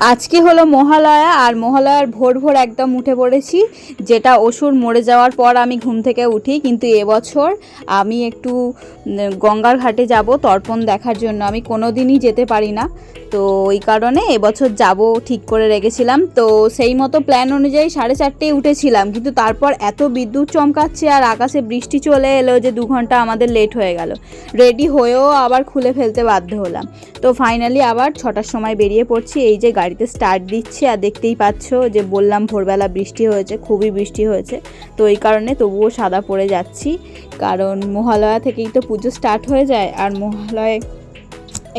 আজকে হলো মহালয়া আর মহালয়ার ভোর ভোর একদম উঠে পড়েছি। যেটা অসুর মরে যাওয়ার পর আমি ঘুম থেকে উঠি, কিন্তু এবছর আমি একটু গঙ্গার ঘাটে যাব, তর্পণ দেখার জন্য। আমি কোনো দিনই যেতে পারি না। তো ওই কারণে এবছর যাব ঠিক করে রেখেছিলাম। তো সেই মতো প্ল্যান অনুযায়ী সাড়ে চারটেয় উঠেছিলাম, কিন্তু তারপর এত বিদ্যুৎ চমকাচ্ছে আর আকাশে বৃষ্টি চলে এলো যে দু ঘণ্টা আমাদের লেট হয়ে গেল। রেডি হয়েও আবার খুলে ফেলতে বাধ্য হলাম। তো ফাইনালি আবার ছটার সময় বেরিয়ে পড়ছি, এই যে গাড়িতে স্টার্ট দিচ্ছি আর দেখতেই পাচ্ছ যে বললাম ভোরবেলা বৃষ্টি হয়েছে, খুবই বৃষ্টি হয়েছে। তো এই কারণে তবুও সাদা পড়ে যাচ্ছি। কারণ মহালয়া থেকেই তো পুজো স্টার্ট হয়ে যায় আর মহালয়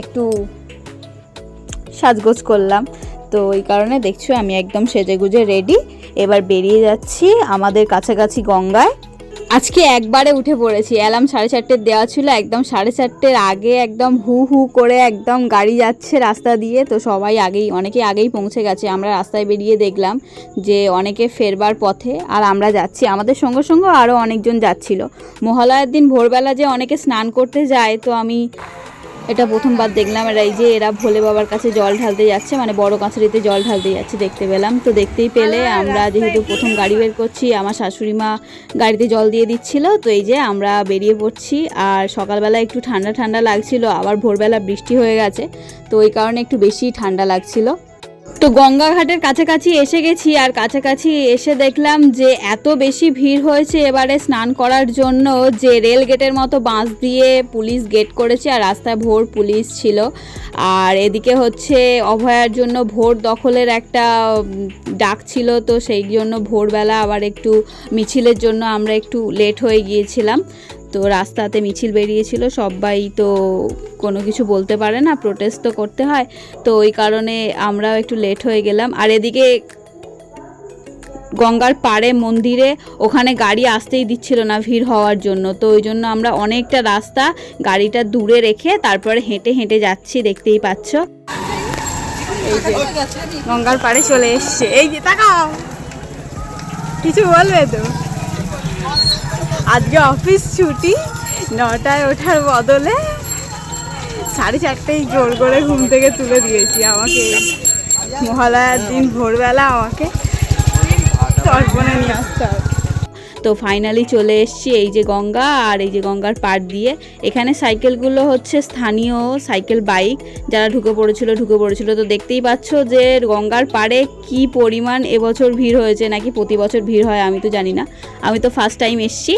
একটু সাজগোজ করলাম। তো এই কারণে দেখছ আমি একদম সেজেগুজে রেডি এবার বেরিয়ে যাচ্ছি আমাদের কাছাকাছি গঙ্গায়। আজকে একবারে উঠে পড়েছি। অ্যালার্ম সাড়ে চারটের দেওয়া ছিল, একদম সাড়ে চারটের আগে একদম হু হু করে একদম গাড়ি যাচ্ছে রাস্তা দিয়ে। তো সবাই আগেই, অনেকে আগেই পৌঁছে গেছে, আমরা রাস্তায় বেরিয়ে দেখলাম যে অনেকে ফেরবার পথে আর আমরা যাচ্ছি। আমাদের সঙ্গে সঙ্গে আরও অনেকজন যাচ্ছিল। মহালয়ার দিন ভোরবেলা যে অনেকে স্নান করতে যায়, তো আমি এটা প্রথমবার দেখলাম এরা এই যে এরা ভোলে বাবার কাছে জল ঢালতে যাচ্ছে মানে বড় কাঁচড়িতে জল ঢালতে যাচ্ছে দেখতে পেলাম। তো দেখতেই পেলে আমরা যেহেতু প্রথম গাড়ি বের করছি আমার শাশুড়ি মা গাড়িতে জল দিয়ে দিচ্ছিল তো এই যে আমরা বেরিয়ে পড়ছি আর সকালবেলা একটু ঠান্ডা ঠান্ডা লাগছিল আবার ভোরবেলা বৃষ্টি হয়ে গেছে তো ওই কারণে একটু বেশি ঠান্ডা লাগছিল। তো গঙ্গা ঘাটের কাছাকাছি এসে গেছি আর কাছাকাছি এসে দেখলাম যে এত বেশি ভিড় হয়েছে এবারে স্নান করার জন্য যে রেল গেটের মতো বাঁশ দিয়ে পুলিশ গেট করেছে আর রাস্তায় ভোর পুলিশ ছিল। আর এদিকে হচ্ছে অভয়ার জন্য ভোর দখলের একটা ডাক ছিল তো সেই জন্য ভোরবেলা আবার একটু মিছিলের জন্য আমরা একটু লেট হয়ে গিয়েছিলাম। তো রাস্তাতে মিছিল বেরিয়েছিল, সবাই তো কোনো কিছু বলতে পারে না প্রোটেস্ট তো করতে হয়। তো ওই কারণে আমরাও একটু লেট হয়ে গেলাম। আর এদিকে গঙ্গার পাড়ে মন্দিরে ওখানে গাড়ি আসতেই দিচ্ছিল না ভিড় হওয়ার জন্য। তো ওই জন্য আমরা অনেকটা রাস্তা গাড়িটা দূরে রেখে তারপরে হেঁটে হেঁটে যাচ্ছি, দেখতেই পাচ্ছ। গঙ্গার পাড়ে চলে এসছে। এই যে, তাকাও। কিছু বলবে তো? আজকে অফিস ছুটি, নটায় ওঠার বদলে সাড়ে চারটেই জোর করে ঘুম থেকে তুলে দিয়েছি আমাকে। মহালয়ার দিন ভোরবেলা আমাকে তর্পণে নিয়ে আসতে হবে। তো ফাইনালি চলে এসছি এই যে গঙ্গা আর এই যে গঙ্গার পাড় দিয়ে। এখানে সাইকেলগুলো হচ্ছে স্থানীয় সাইকেল বাইক যারা ঢুকে পড়েছিল ঢুকে পড়েছিল। তো দেখতেই পাচ্ছ যে গঙ্গার পাড়ে কি পরিমাণ এবছর ভিড় হয়েছে, নাকি প্রতি বছর ভিড় হয় আমি তো জানি না। আমি তো ফার্স্ট টাইম এসছি।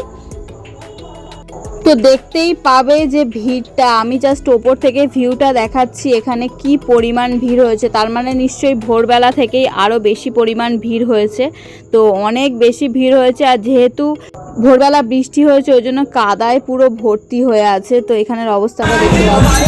তো দেখতেই পাবে যে ভিড়টা। আমি জাস্ট ওপর থেকে ভিউটা দেখাচ্ছি, এখানে কি পরিমাণ ভিড় হয়েছে। তার মানে নিশ্চয়ই ভোরবেলা থেকেই আরও বেশি পরিমাণ ভিড় হয়েছে। তো অনেক বেশি ভিড় হয়েছে আর যেহেতু ভোরবেলা বৃষ্টি হয়েছে, ওই জন্য কাদায় পুরো ভর্তি হয়ে আছে। তো এখানের অবস্থাটা দেখতে পাচ্ছি।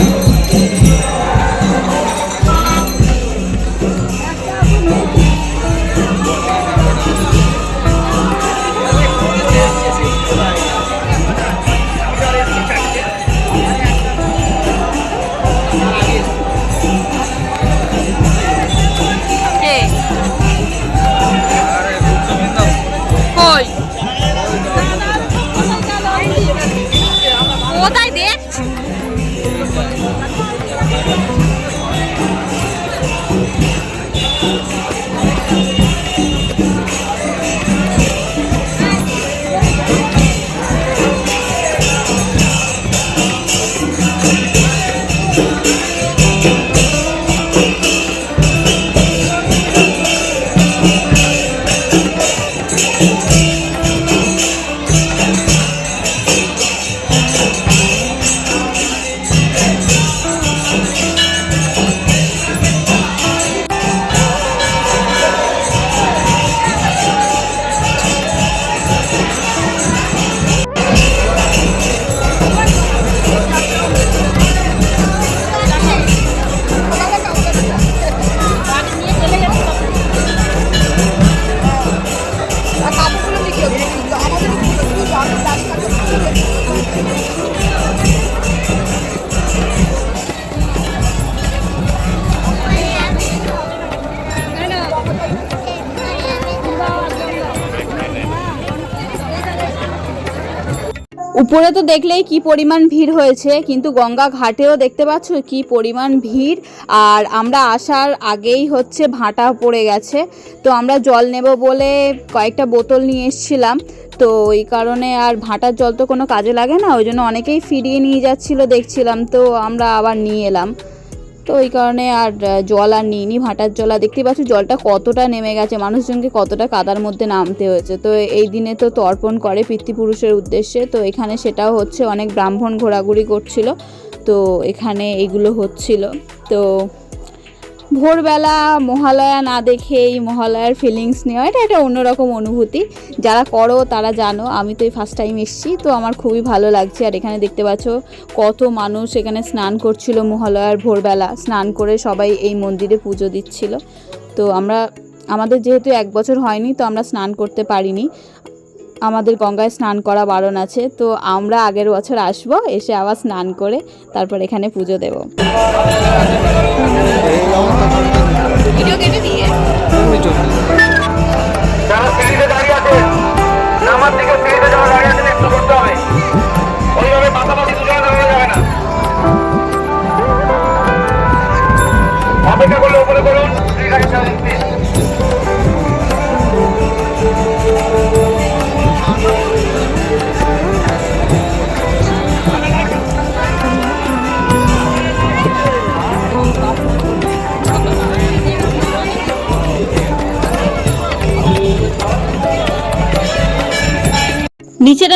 উপরে তো দেখলেই কি পরিমাণ ভিড় হয়েছে, কিন্তু গঙ্গা ঘাটেও দেখতে পাচ্ছ কি পরিমাণ ভিড়। আর আমরা আসার আগেই হচ্ছে ভাটা পড়ে গেছে। তো আমরা জল নেব বলে কয়েকটা বোতল নিয়ে এসছিলাম। তো ওই কারণে আর ভাটার জল তো কোনো কাজে লাগে না, ওই জন্য অনেকেই ফিরিয়ে নিয়ে যাচ্ছিল, দেখছিলাম। তো আমরা আবার নিয়ে এলাম। তো ওই কারণে আর জল আর নিইনি, ভাটার জল। আর দেখতেই পাচ্ছি জলটা কতটা নেমে গেছে, মানুষজনকে কতটা কাদার মধ্যে নামতে হয়েছে। তো এই দিনে তো তর্পণ করে পিতৃপুরুষের উদ্দেশ্যে। তো এখানে সেটাও হচ্ছে, অনেক ব্রাহ্মণ ঘোরাঘুরি করছিল। তো এখানে এগুলো হচ্ছিল। তো ভোরবেলা মহালয়া না দেখে এই মহালয়ার ফিলিংস নেওয়া, এটা একটা অন্যরকম অনুভূতি। যারা করো, তারা জানো, আমি তো এই ফার্স্ট টাইম এসেছি, তো আমার খুবই ভালো লাগছে। আর এখানে দেখতে পাচ্ছ কত মানুষ এখানে স্নান করছিল মহালয়ার ভোরবেলা। স্নান করে সবাই এই মন্দিরে পুজো দিচ্ছিল। তো আমরা, আমাদের যেহেতু এক বছর হয়নি, তো আমরা স্নান করতে পারিনি। আমাদের গঙ্গায় স্নান করা বারণ আছে, তো আমরা আগের বছর আসব, এসে আবার স্নান করে তারপর এখানে পুজো দেবো। যারা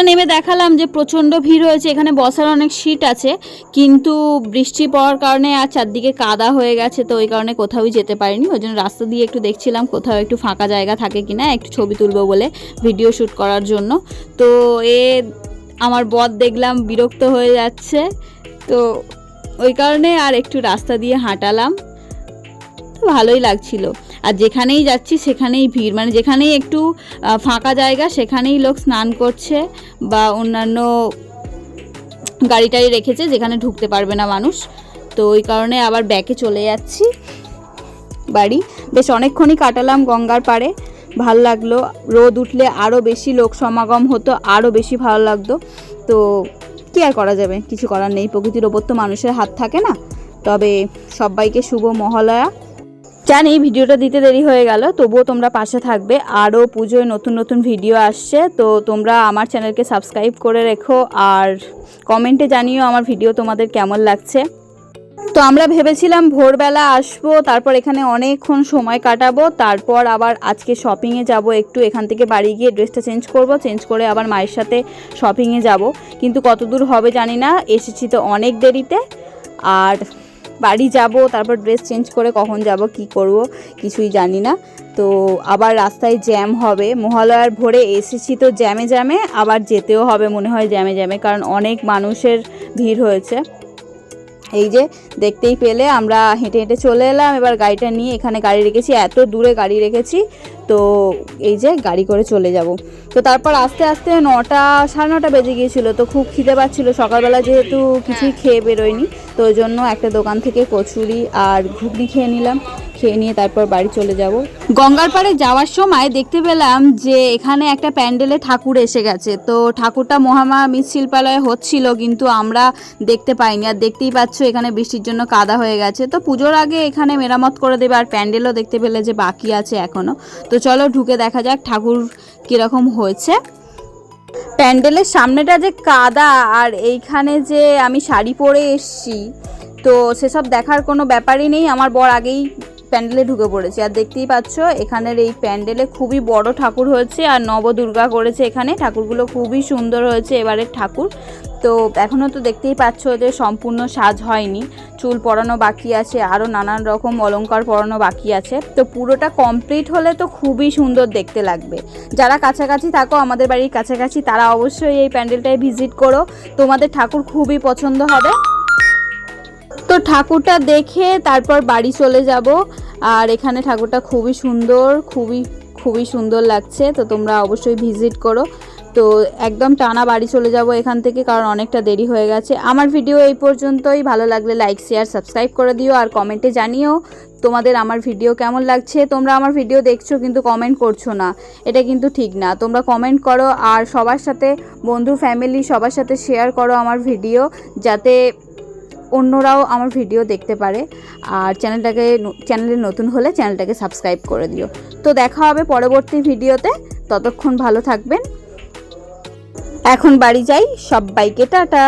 নেমে দেখালাম যে প্রচণ্ড ভিড় হয়েছে এখানে বসার অনেক সিট আছে, কিন্তু বৃষ্টি পড়ার কারণে আর চারদিকে কাদা হয়ে গেছে, তো ওই কারণে কোথাও যেতে পারিনি, ওই জন্য রাস্তা দিয়ে একটু দেখছিলাম কোথাও একটু ফাঁকা জায়গা থাকে কিনা, একটু ছবি তুলবো বলে ভিডিও শ্যুট করার জন্য। তো এ আমার বর দেখলাম বিরক্ত হয়ে যাচ্ছে, তো ওই কারণে আর একটু রাস্তা দিয়ে হাঁটালাম। ভালোই লাগছিল। আর যেখানেই যাচ্ছি সেখানেই ভিড়। মানে যেখানেই একটু ফাঁকা জায়গা সেখানেই লোক স্নান করছে বা অন্যান্য গাড়ি টাড়ি রেখেছে যেখানে ঢুকতে পারবে না মানুষ। তো ওই কারণে আবার ব্যাকে চলে যাচ্ছি বাড়ি। বেশ অনেকক্ষণই কাটালাম গঙ্গার পাড়ে। ভালো লাগল। রোদ উঠলে আরও বেশি লোক সমাগম হতো আরও বেশি ভালো লাগতো। তো কী আর করা যাবে? কিছু করার নেই। প্রকৃতির ওপর তো মানুষের হাত থাকে না। তবে সবাইকে শুভ মহালয়া। জানি ভিডিওটা দিতে দেরি হয়ে গেল, তবুও তোমরা পাশে থাকবে। আরও পুজোয় নতুন নতুন ভিডিও আসছে, তো তোমরা আমার চ্যানেলকে সাবস্ক্রাইব করে রেখো আর কমেন্টে জানিও আমার ভিডিও তোমাদের কেমন লাগছে। তো আমরা ভেবেছিলাম ভোরবেলা আসব, তারপর এখানে অনেকক্ষণ সময় কাটাবো, তারপর আবার আজকে শপিংয়ে যাব, একটু এখান থেকে বাড়ি গিয়ে ড্রেসটা চেঞ্জ করব চেঞ্জ করে আবার মায়ের সাথে শপিংয়ে যাব। কিন্তু কত দূর হবে জানি না, এসেছি তো অনেক দেরিতে, আর বাড়ি যাব, তারপর ড্রেস চেঞ্জ করে কখন যাব, কি করব, কিছুই জানি না। তো আবার রাস্তায় জ্যাম হবে। মহালয়ার ভোরে এসেছি তো জ্যামে জ্যামে আবার যেতেও হবে মনে হয় জ্যামে জ্যামে কারণ অনেক মানুষের ভিড় হয়েছে। এই যে দেখতেই পেলে আমরা হেঁটে হেঁটে চলে এলাম। এবার গাড়িটা নিয়ে এখানে গাড়ি রেখেছি এত দূরে গাড়ি রেখেছি তো এই যে গাড়ি করে চলে যাব। তো তারপর আস্তে আস্তে নটা সাড়ে নটা বেজে গিয়েছিল তো খুব খিদে পাচ্ছিলো। সকালবেলা যেহেতু কিছুই খেয়ে বেরোয়নি তো ওই জন্য একটা দোকান থেকে কচুরি আর ঘুগনি খেয়ে নিলাম। খেয়ে নিয়ে তারপর বাড়ি চলে যাব। গঙ্গার পাড়ে যাওয়ার সময় দেখতে পেলাম যে এখানে একটা প্যান্ডেলে ঠাকুর এসে গেছে। তো ঠাকুরটা মহামা মৃৎশিল্পালয়ে হচ্ছিল কিন্তু আমরা দেখতে পাইনি। আর দেখতেই পাচ্ছ এখানে বৃষ্টির জন্য কাদা হয়ে গেছে। তো পুজোর আগে এখানে মেরামত করে দেবে। আর প্যান্ডেলও দেখতে পেলে যে বাকি আছে এখনও তো চলো ঢুকে দেখা যাক ঠাকুর কীরকম হয়েছে। প্যান্ডেলের সামনেটা যে কাদা আর এইখানে যে আমি শাড়ি পরে এসছি, তো সেসব দেখার কোনো ব্যাপারই নেই। আমার বর আগেই প্যান্ডেলে ঢুকে পড়েছে। আর দেখতেই পাচ্ছ, এখানের এই প্যান্ডেলে খুবই বড় ঠাকুর হয়েছে আর নবদুর্গা করেছে এখানে। ঠাকুরগুলো খুবই সুন্দর হয়েছে এবারের ঠাকুর। তো এখনও তো দেখতেই পাচ্ছ যে সম্পূর্ণ সাজ হয়নি। চুল পরানো বাকি আছে, আরও নানান রকম অলঙ্কার পরানো বাকি আছে। তো পুরোটা কমপ্লিট হলে তো খুবই সুন্দর দেখতে লাগবে। যারা কাছাকাছি থাকো, আমাদের বাড়ির কাছাকাছি, তারা অবশ্যই এই প্যান্ডেলটায় ভিজিট করো। তোমাদের ঠাকুর খুবই পছন্দ হবে। তো ঠাকুরটা দেখে তারপর বাড়ি চলে যাব। আর এখানে ঠাকুরটা খুবই সুন্দর, খুবই খুবই সুন্দর লাগছে, তো তোমরা অবশ্যই ভিজিট করো। তো একদম টানা বাড়ি চলে যাব এখান থেকে, কারণ অনেকটা দেরি হয়ে গেছে। আমার ভিডিও এই পর্যন্তই, ভালো লাগলে লাইক শেয়ার সাবস্ক্রাইব করে দিও, আর কমেন্টে জানিও তোমাদের আমার ভিডিও কেমন লাগছে। তোমরা আমার ভিডিও দেখছ, কিন্তু কমেন্ট করছ না, এটা কিন্তু ঠিক না। তোমরা কমেন্ট করো, আর সবার সাথে, বন্ধু ফ্যামিলি সবার সাথে শেয়ার করো আমার ভিডিও, যাতে অন্যরাও আমার ভিডিও দেখতে পারে। আর চ্যানেলটাকে চ্যানেলে নতুন হলে চ্যানেলটাকে সাবস্ক্রাইব করে দিও। তো দেখা হবে পরবর্তী ভিডিওতে ততক্ষণ ভালো থাকবেন। এখন বাড়ি যাই। সব সবাইকে টাটা।